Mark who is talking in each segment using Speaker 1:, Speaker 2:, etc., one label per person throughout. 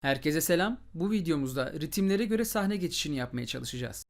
Speaker 1: Herkese selam. Bu videomuzda ritimlere göre sahne geçişini yapmaya çalışacağız.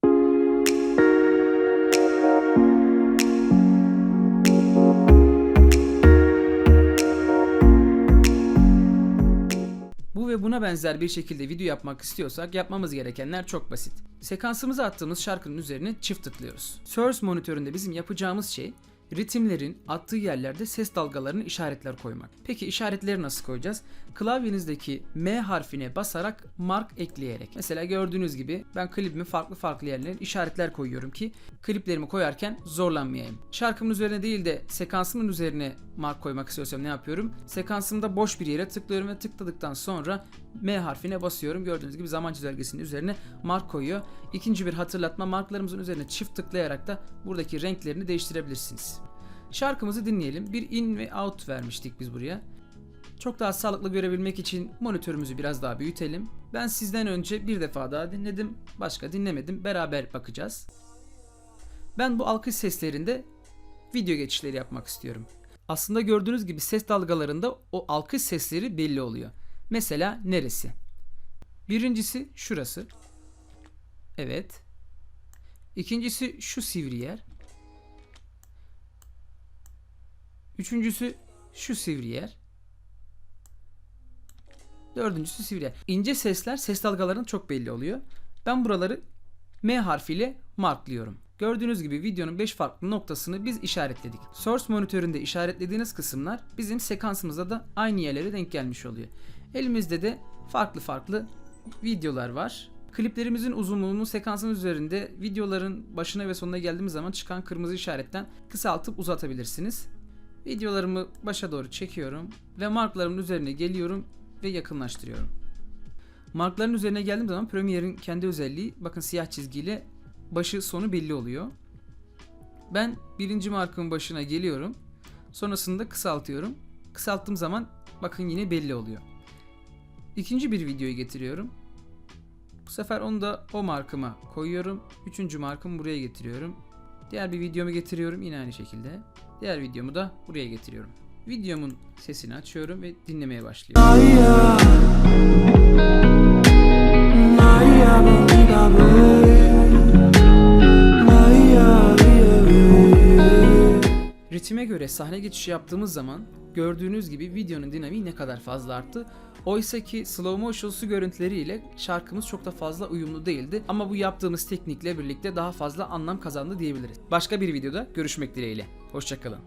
Speaker 1: Bu ve buna benzer bir şekilde video yapmak istiyorsak yapmamız gerekenler çok basit. Sekansımıza attığımız şarkının üzerine çift tıklıyoruz. Source monitöründe bizim yapacağımız şey ritimlerin attığı yerlerde ses dalgalarını işaretler koymak. Peki işaretleri nasıl koyacağız? Klavyenizdeki M harfine basarak mark ekleyerek. Mesela gördüğünüz gibi ben klibimi farklı farklı yerlere işaretler koyuyorum ki kliplerimi koyarken zorlanmayayım. Şarkımın üzerine değil de sekansımın üzerine mark koymak istiyorsam ne yapıyorum? Sekansımda boş bir yere tıklıyorum ve tıkladıktan sonra M harfine basıyorum. Gördüğünüz gibi zaman çizelgesinin üzerine mark koyuyor. İkinci bir hatırlatma marklarımızın üzerine çift tıklayarak da buradaki renklerini değiştirebilirsiniz. Şarkımızı dinleyelim. Bir in ve out vermiştik biz buraya. Çok daha sağlıklı görebilmek için monitörümüzü biraz daha büyütelim. Ben sizden önce bir defa daha dinledim. Başka dinlemedim. Beraber bakacağız. Ben bu alkış seslerinde video geçişleri yapmak istiyorum. Aslında gördüğünüz gibi ses dalgalarında o alkış sesleri belli oluyor. Mesela neresi? Birincisi şurası. Evet. İkincisi şu sivri yer. Üçüncüsü şu sivri yer. Dördüncüsü sivri yer. İnce sesler ses dalgalarının çok belli oluyor. Ben buraları M harfiyle marklıyorum. Gördüğünüz gibi videonun 5 farklı noktasını biz işaretledik. Source monitöründe işaretlediğiniz kısımlar bizim sekansımızda da aynı yerlere denk gelmiş oluyor. Elimizde de farklı farklı videolar var. Kliplerimizin uzunluğunu sekansın üzerinde videoların başına ve sonuna geldiğimiz zaman çıkan kırmızı işaretten kısaltıp uzatabilirsiniz. Videolarımı başa doğru çekiyorum ve marklarımın üzerine geliyorum ve yakınlaştırıyorum. Markların üzerine geldiğim zaman Premiere'in kendi özelliği bakın siyah çizgiyle başı sonu belli oluyor. Ben birinci markın başına geliyorum. Sonrasında kısaltıyorum. Kısalttığım zaman bakın yine belli oluyor. İkinci bir videoyu getiriyorum. Bu sefer onu da o markıma koyuyorum. Üçüncü markımı buraya getiriyorum. Diğer bir videomu getiriyorum yine aynı şekilde. Diğer videomu da buraya getiriyorum. Videomun sesini açıyorum ve dinlemeye başlıyorum. Ritime göre sahne geçişi yaptığımız zaman gördüğünüz gibi videonun dinamiği ne kadar fazla arttı. Oysa ki slow motion'su görüntüleriyle şarkımız çok da fazla uyumlu değildi ama bu yaptığımız teknikle birlikte daha fazla anlam kazandı diyebiliriz. Başka bir videoda görüşmek dileğiyle. Hoşçakalın.